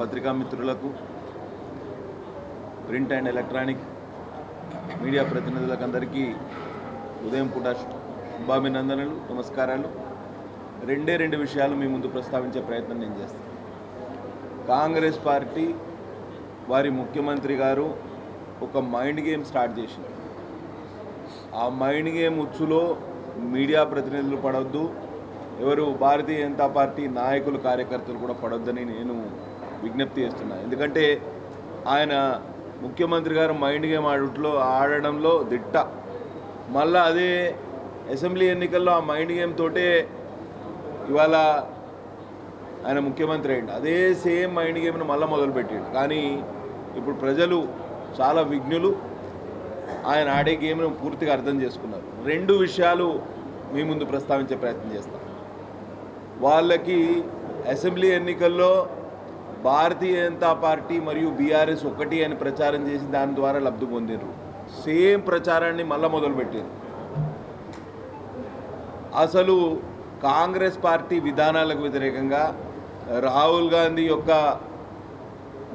పత్రికా మిత్రులకు print and electronic media ప్రతినిధులకు అందరికీ ఉదయం పూట శుభాభినందనలు నమస్కారాలు. రెండే రెండు విషయాలు మీ ముందు ప్రస్తావించే ప్రయత్నం నేను చేస్తాను. కాంగ్రెస్ పార్టీ వారి ముఖ్యమంత్రి గారు ఒక మైండ్ గేమ్ స్టార్ట్ చేసింది. ఆ మైండ్ గేమ్ ఉచ్చులో మీడియా ప్రతినిధులు పడవద్దు ఎవరు భారతీయ జనతా పార్టీ నాయకులు కార్యకర్తలు కూడా పడొద్దని నేను విజ్ఞప్తి చేస్తున్నా. ఎందుకంటే ఆయన ముఖ్యమంత్రి గారు మైండ్ గేమ్ ఆడుట్లో ఆడడంలో దిట్ట. మళ్ళా అదే అసెంబ్లీ ఎన్నికల్లో ఆ మైండ్ గేమ్ తోటే ఇవాళ ఆయన ముఖ్యమంత్రి అయ్యిండు. అదే సేమ్ మైండ్ గేమ్ను మళ్ళీ మొదలుపెట్టిండు. కానీ ఇప్పుడు ప్రజలు చాలా విఘ్నులు. ఆయన ఆడే గేమ్ను పూర్తిగా అర్థం చేసుకున్నారు. రెండు విషయాలు మీ ముందు ప్రస్తావించే ప్రయత్నం చేస్తాం. వాళ్ళకి అసెంబ్లీ ఎన్నికల్లో భారతీయ జనతా పార్టీ మరియు బీఆర్ఎస్ ఒకటి అని ప్రచారం చేసి దాని ద్వారా లబ్ధి పొందినరు సేమ్ ప్రచారాన్ని మళ్ళీ మొదలుపెట్టారు అసలు కాంగ్రెస్ పార్టీ విధానాలకు వ్యతిరేకంగా రాహుల్ గాంధీ యొక్క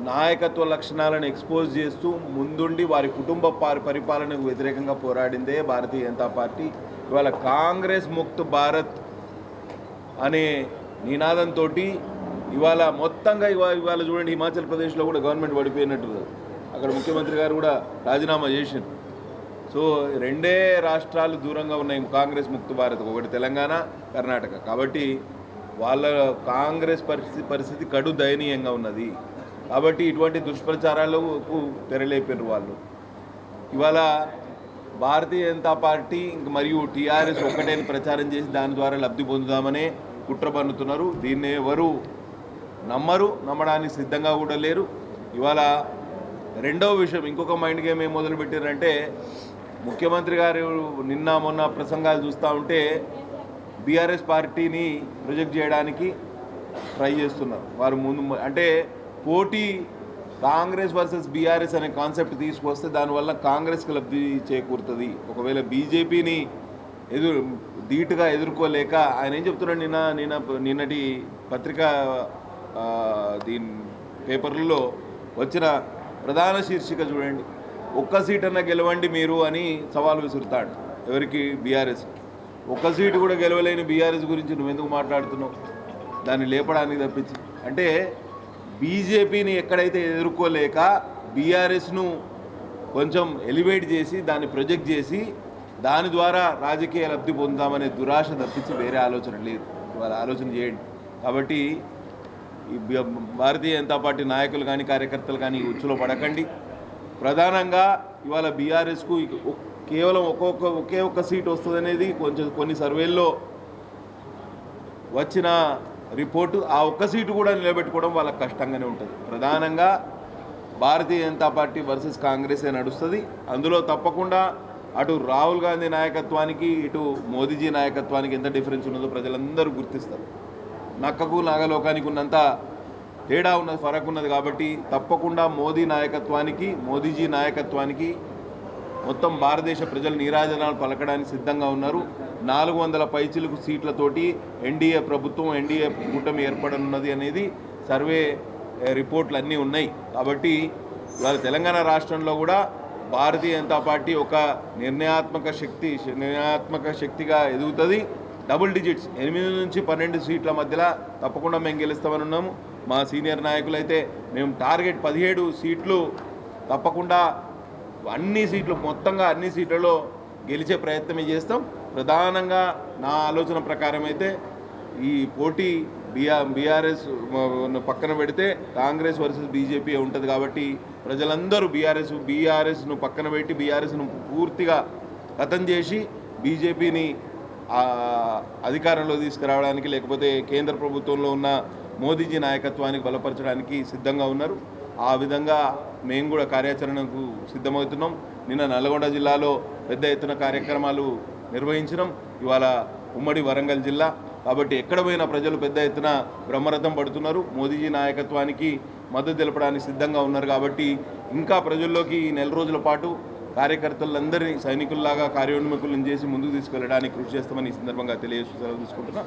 నాయకత్వ లక్షణాలను ఎక్స్పోజ్ చేస్తూ ముందుండి వారి కుటుంబ పారి పరిపాలనకు వ్యతిరేకంగా పోరాడిందే భారతీయ జనతా పార్టీ. ఇవాళ కాంగ్రెస్ ముక్త్ భారత్ అనే నినాదంతో ఇవాళ మొత్తంగా ఇవాళ ఇవాళ చూడండి హిమాచల్ ప్రదేశ్లో కూడా గవర్నమెంట్ పడిపోయినట్టు అక్కడ ముఖ్యమంత్రి గారు కూడా రాజీనామా చేసింది సో రెండే రాష్ట్రాలు దూరంగా ఉన్నాయి. కాంగ్రెస్ ముక్త భారత్ ఒకటి తెలంగాణ కర్ణాటక. కాబట్టి వాళ్ళ కాంగ్రెస్ పరిస్థితి పరిస్థితి కడు దయనీయంగా ఉన్నది. కాబట్టి ఇటువంటి దుష్ప్రచారాలకు తెరలేపారు వాళ్ళు. ఇవాళ భారతీయ జనతా పార్టీ ఇంక మరియు టీఆర్ఎస్ ఒకటే ప్రచారం చేసి దాని ద్వారా లబ్ధి పొందుదామనే కుట్ర పన్నుతున్నారు. దీన్ని ఎవరు నమ్మరు నమ్మడానికి సిద్ధంగా కూడా లేరు. ఇవాళ రెండవ విషయం ఇంకొక మైండ్ గేమ్ ఏం మొదలు పెట్టారంటే ముఖ్యమంత్రి గారు నిన్న మొన్న ప్రసంగాలు చూస్తూ ఉంటే బీఆర్ఎస్ పార్టీని ప్రొజెక్ట్ చేయడానికి ట్రై చేస్తున్నారు. వారు ముందు అంటే పోటీ కాంగ్రెస్ వర్సెస్ బీఆర్ఎస్ అనే కాన్సెప్ట్ తీసుకొస్తే దానివల్ల కాంగ్రెస్కి లబ్ధి చేకూరుతుంది. ఒకవేళ బీజేపీని ఎదురు ధీటుగా ఎదుర్కోలేక ఆయన ఏం చెప్తున్నాడు నిన్న నిన్న నిన్నటి పత్రికా దీని పేపర్లలో వచ్చిన ప్రధాన శీర్షిక చూడండి. ఒక్క సీట్ గెలవండి మీరు అని సవాల్ విసురుతాడు ఎవరికి? బీఆర్ఎస్. ఒక్క సీటు కూడా గెలవలేని బీఆర్ఎస్ గురించి నువ్వెందుకు మాట్లాడుతున్నావు? దాన్ని లేపడానికి తప్పించి. అంటే బీజేపీని ఎక్కడైతే ఎదుర్కోలేక బీఆర్ఎస్ను కొంచెం ఎలివేట్ చేసి దాన్ని ప్రొజెక్ట్ చేసి దాని ద్వారా రాజకీయ లబ్ధి పొందామనే దురాశ తప్పించి వేరే ఆలోచన లేదు. వాళ్ళ ఆలోచన చేయండి. కాబట్టి భారతీయ జనతా పార్టీ నాయకులు కానీ కార్యకర్తలు కానీ ఉచ్చులో పడకండి. ప్రధానంగా ఇవాళ బీఆర్ఎస్కు కేవలం ఒక్కొక్క ఒకే ఒక్క సీట్ వస్తుంది అనేది కొంచెం కొన్ని సర్వేల్లో వచ్చిన రిపోర్టు. ఆ ఒక్క సీటు కూడా నిలబెట్టుకోవడం వాళ్ళకి కష్టంగానే ఉంటుంది. ప్రధానంగా భారతీయ జనతా పార్టీ వర్సెస్ కాంగ్రెసే నడుస్తుంది. అందులో తప్పకుండా అటు రాహుల్ గాంధీ నాయకత్వానికి ఇటు మోదీజీ నాయకత్వానికి ఎంత డిఫరెన్స్ ఉన్నదో ప్రజలందరూ గుర్తిస్తారు. నక్కకు నాగలోకానికి ఉన్నంత తేడా ఉన్నది ఫరక్ ఉన్నది కాబట్టి తప్పకుండా మోదీ నాయకత్వానికి మోదీజీ నాయకత్వానికి మొత్తం భారతదేశ ప్రజలు నీరాజనాలు పలకడానికి సిద్ధంగా ఉన్నారు. నాలుగు వందల పైచిలకు సీట్లతోటి ఎన్డీఏ ప్రభుత్వం ఎన్డీఏ కూటమి ఏర్పడనున్నది అనేది సర్వే రిపోర్ట్లు అన్నీ ఉన్నాయి. కాబట్టి ఇవాళ తెలంగాణ రాష్ట్రంలో కూడా భారతీయ జనతా పార్టీ ఒక నిర్ణయాత్మక శక్తి నిర్ణయాత్మక శక్తిగా ఎదుగుతుంది. Double digits. ఎనిమిది నుంచి పన్నెండు సీట్ల మధ్యలో తప్పకుండా మేము గెలుస్తామని ఉన్నాము. మా సీనియర్ నాయకులు అయితే మేము టార్గెట్ పదిహేడు సీట్లు తప్పకుండా అన్ని సీట్లు మొత్తంగా అన్ని సీట్లలో గెలిచే ప్రయత్నమే చేస్తాం. ప్రధానంగా నా ఆలోచన ప్రకారం అయితే ఈ పోటీ బీఆర్ బీఆర్ఎస్ పక్కన పెడితే కాంగ్రెస్ వర్సెస్ బీజేపీ ఉంటుంది కాబట్టి ప్రజలందరూ బీఆర్ఎస్ బీఆర్ఎస్ను పక్కన పెట్టి బీఆర్ఎస్ను పూర్తిగా కథం చేసి బీజేపీని అధికారంలో తీసుకురావడానికి లేకపోతే కేంద్ర ప్రభుత్వంలో ఉన్న మోదీజీ నాయకత్వానికి బలపరచడానికి సిద్ధంగా ఉన్నారు. ఆ విధంగా మేము కూడా కార్యాచరణకు సిద్ధమవుతున్నాం. నిన్న నల్గొండ జిల్లాలో పెద్ద ఎత్తున కార్యక్రమాలు నిర్వహించినాం. ఇవాళ ఉమ్మడి వరంగల్ జిల్లా. కాబట్టి ఎక్కడ పోయినా ప్రజలు పెద్ద ఎత్తున బ్రహ్మరథం పడుతున్నారు. మోదీజీ నాయకత్వానికి మద్దతు తెలపడానికి సిద్ధంగా ఉన్నారు. కాబట్టి ఇంకా ప్రజల్లోకి ఈ నెల రోజుల పాటు కార్యకర్తలందరినీ సైనికుల్లాగా కార్యోన్ముఖులను చేసి ముందుకు తీసుకెళ్ళడానికి కృషి చేస్తామని ఈ సందర్భంగా తెలియజేస్తూ సెలవు తీసుకుంటున్నా.